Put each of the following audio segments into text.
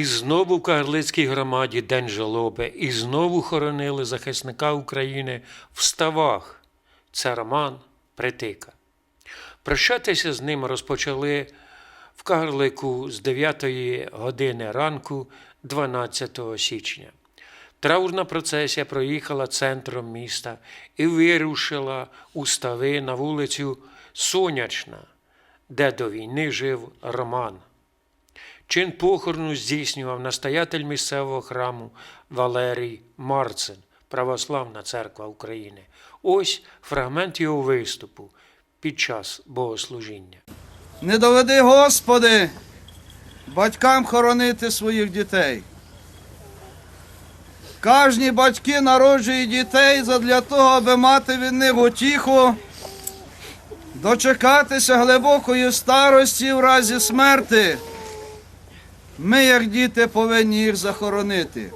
І знову в Кагарлицькій громаді День жалоби, і знову хоронили захисника України в ставах. Це Роман Притика. Прощатися з ним розпочали в Кагарлику з 9 години ранку 12 січня. Траурна процесія проїхала центром міста і вирушила у стави на вулицю Сонячна, де до війни жив Роман. Чин похорону здійснював настоятель місцевого храму Валерій Марцин, Православна церква України. Ось фрагмент його виступу під час богослужіння. Не доведи, Господи, батькам хоронити своїх дітей. Кожні батьки народжують дітей задля того, аби мати від них утіху, дочекатися глибокої старості в разі смерти. Ми, як діти, повинні їх захоронити.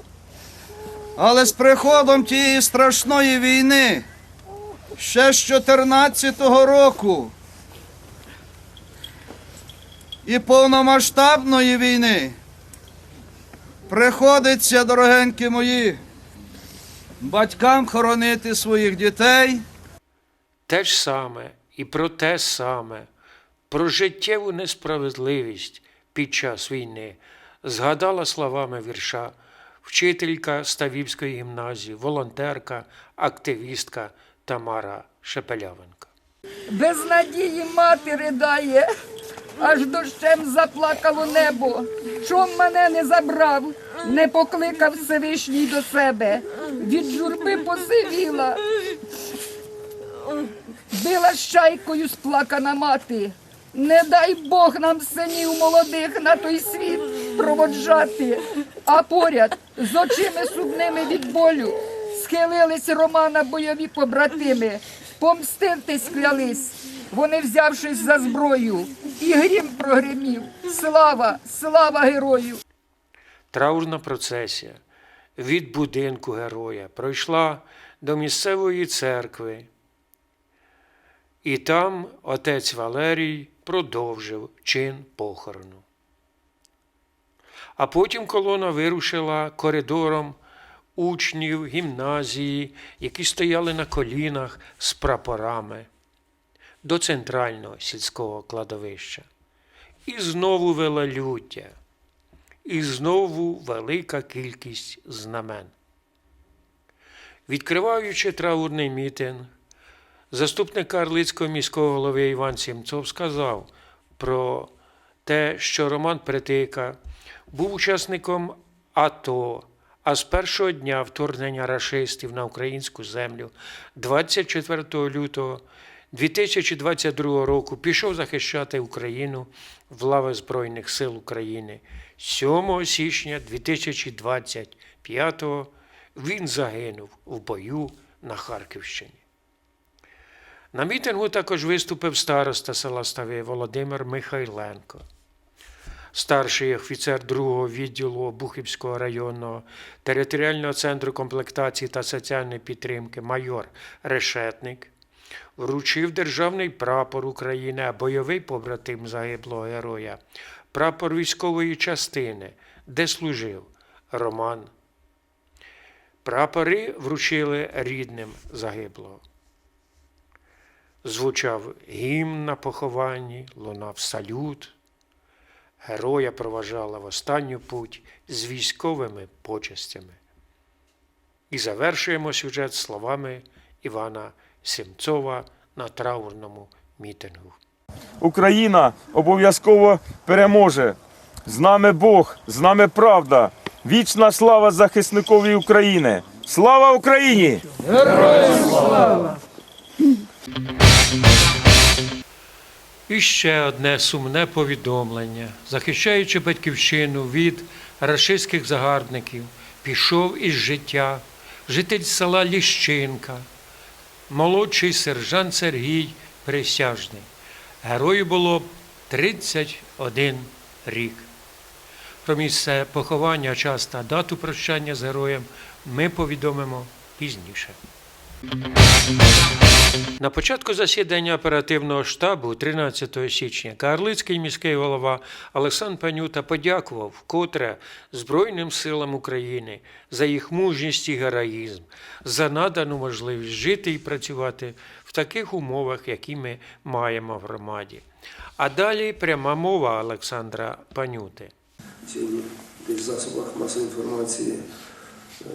Але з приходом тієї страшної війни, ще з 14-го року, і повномасштабної війни приходиться, дорогенькі мої, батькам хоронити своїх дітей. Те ж саме і про те саме, про життєву несправедливість під час війни згадала словами вірша вчителька Ставівської гімназії, волонтерка, активістка Тамара Шепелявенка. Без надії мати ридає, аж дощем заплакало небо. Чом мене не забрав, не покликав Всевишній до себе. Від журби посивіла. Била щайкою сплакана мати. Не дай Бог нам синів молодих на той світ проводжати. А поряд з очима сумними від болю схилились Романа бойові побратими. Помститись клялись, вони взявшись за зброю, і грім прогримів. Слава, слава герою! Траурна процесія від будинку героя пройшла до місцевої церкви. І там отець Валерій продовжив чин похорону. А потім колона вирушила коридором учнів гімназії, які стояли на колінах з прапорами до центрального сільського кладовища. І знову велолюття, і знову велика кількість знамен. Відкриваючи траурний мітинг, Заступник Карлицького міського голови Іван Сімцов сказав про те, що Роман Притика був учасником АТО, а з першого дня вторгнення рашистів на українську землю 24 лютого 2022 року пішов захищати Україну в лави Збройних сил України. 7 січня 2025 він загинув в бою на Харківщині. На мітингу також виступив староста села Стави Володимир Михайленко, старший офіцер другого відділу Обухівського районного територіального центру комплектації та соціальної підтримки майор Решетник, вручив державний прапор України, а бойовий побратим загиблого героя, прапор військової частини, де служив Роман. Прапори вручили рідним загиблого. Звучав гімн на похованні, лунав салют. Героя проважала в останню путь з військовими почестями. І завершуємо сюжет словами Івана Сімцова на траурному мітингу. Україна обов'язково переможе. З нами Бог, з нами правда. Вічна слава захисникові України. Слава Україні! І ще одне сумне повідомлення. Захищаючи батьківщину від рашистських загарбників, пішов із життя житель села Ліщинка, молодший сержант Сергій Присяжний. Герою було 31 рік. Про місце поховання, час та дату прощання з героєм ми повідомимо пізніше. На початку засідання оперативного штабу 13 січня Карлицький міський голова Олександр Панюта подякував вкотре Збройним силам України за їх мужність і героїзм, за надану можливість жити і працювати в таких умовах, які ми маємо в громаді. А далі пряма мова Олександра Панюти. Сьогодні в засобах масової інформації е,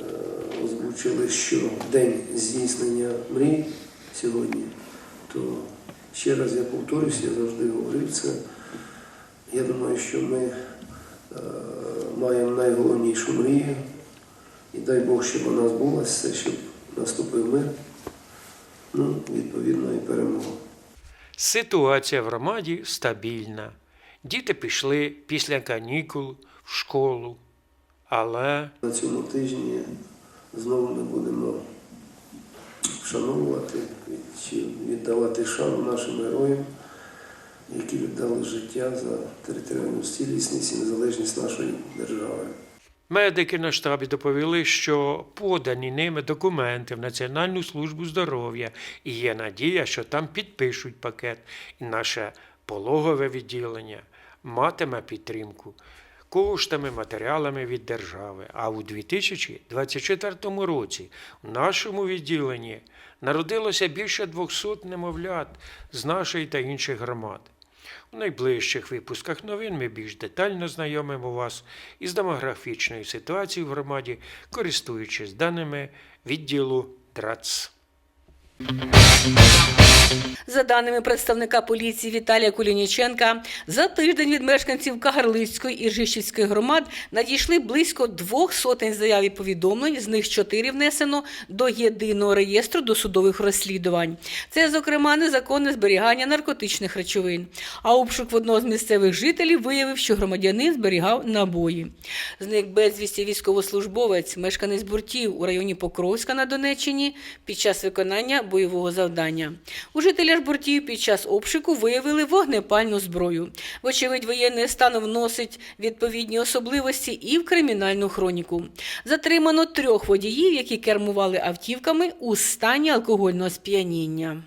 озвучили, що день здійснення мрій сьогодні, то ще раз я повторюся, я завжди говорив це. Я думаю, що ми е, маємо найголовнішу мрію, і дай Бог, щоб вона збулася, щоб наступив мир, ну, відповідно, і перемога. Ситуація в громаді стабільна. Діти пішли після канікул в школу, але На цьому тижні знову ми будемо вшановувати чи віддавати шану нашим героям, які віддали життя за територіальну цілісність і незалежність нашої держави. медики на штабі доповіли, що подані ними документи в Національну службу здоров'я. І є надія, що там підпишуть пакет, і наше пологове відділення матиме підтримку коштами, матеріалами від держави. А у 2024 році в нашому відділенні народилося більше 200 немовлят з нашої та інших громад. У найближчих випусках новин ми більш детально знайомимо вас із демографічною ситуацією в громаді, користуючись даними відділу ДРАЦ. За даними представника поліції Віталія Кулініченка, за тиждень від мешканців Кагарлицької і Ржищівської громад надійшли близько двох сотень заяв і повідомлень, з них чотири внесено до єдиного реєстру досудових розслідувань. Це, зокрема, незаконне зберігання наркотичних речовин. А обшук в одного з місцевих жителів виявив, що громадянин зберігав набої. Зник безвісті військовослужбовець, мешканець Буртів у районі Покровська на Донеччині під час виконання бойового завдання. У жителя ж бортів під час обшуку виявили вогнепальну зброю. Вочевидь, воєнний стан вносить відповідні особливості і в кримінальну хроніку. Затримано трьох водіїв, які кермували автівками у стані алкогольного сп'яніння.